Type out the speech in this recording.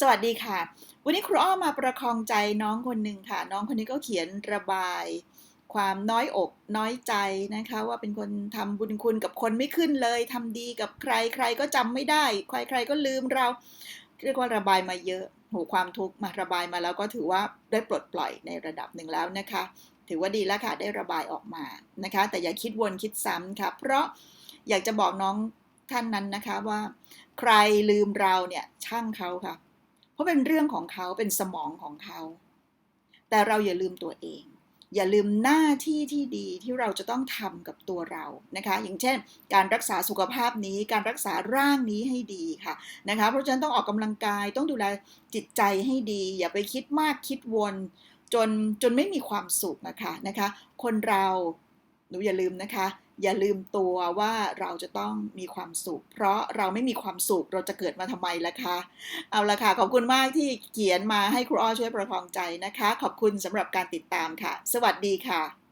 สวัสดีค่ะ วันนี้ครูอ้อมาประคองใจน้องคนหนึ่งค่ะ น้องคนนี้ก็เขียนระบาย ความน้อยอกน้อยใจนะคะ ว่าเป็นคนทำบุญคุณกับคนไม่ขึ้นเลยทำดีกับใครใครก็จำไม่ได้ ใครใครก็ลืมเรา เรียกว่าระบายมาเยอะโหความทุกข์มาระบายมาแล้วก็ถือว่าได้ปลดปล่อยในระดับหนึ่งแล้วนะคะ ถือว่าดีแล้วค่ะได้ระบายออกมานะคะ แต่อย่าคิดวนคิดซ้ำค่ะ เพราะอยากจะบอกน้องท่านนั้นนะคะว่า ใครลืมเราเนี่ยช่างเขาค่ะ เพราะเป็นเรื่องของเขาเป็นสมองของเขา แต่เราอย่าลืมตัวเอง อย่าลืมหน้าที่ที่ดีที่เราจะต้องทำกับตัวเรานะคะ อย่างเช่น การรักษาสุขภาพนี้การรักษาร่างนี้ให้ดีค่ะนะคะ เพราะฉะนั้นต้องออกกำลังกายต้องดูแลจิตใจให้ดี อย่าไปคิดมากคิดวน จนจนไม่มีความสุขนะคะนะคะ คนเราหนูอย่าลืมนะคะ อย่าลืมตัวว่าเราจะต้องมีความสุข เพราะเราไม่มีความสุขเราจะเกิดมาทำไมล่ะคะ เอาละค่ะ ขอบคุณมากที่เขียนมาให้ครูอ้อช่วยประคองใจนะคะ ขอบคุณสำหรับการติดตามค่ะ สวัสดีค่ะ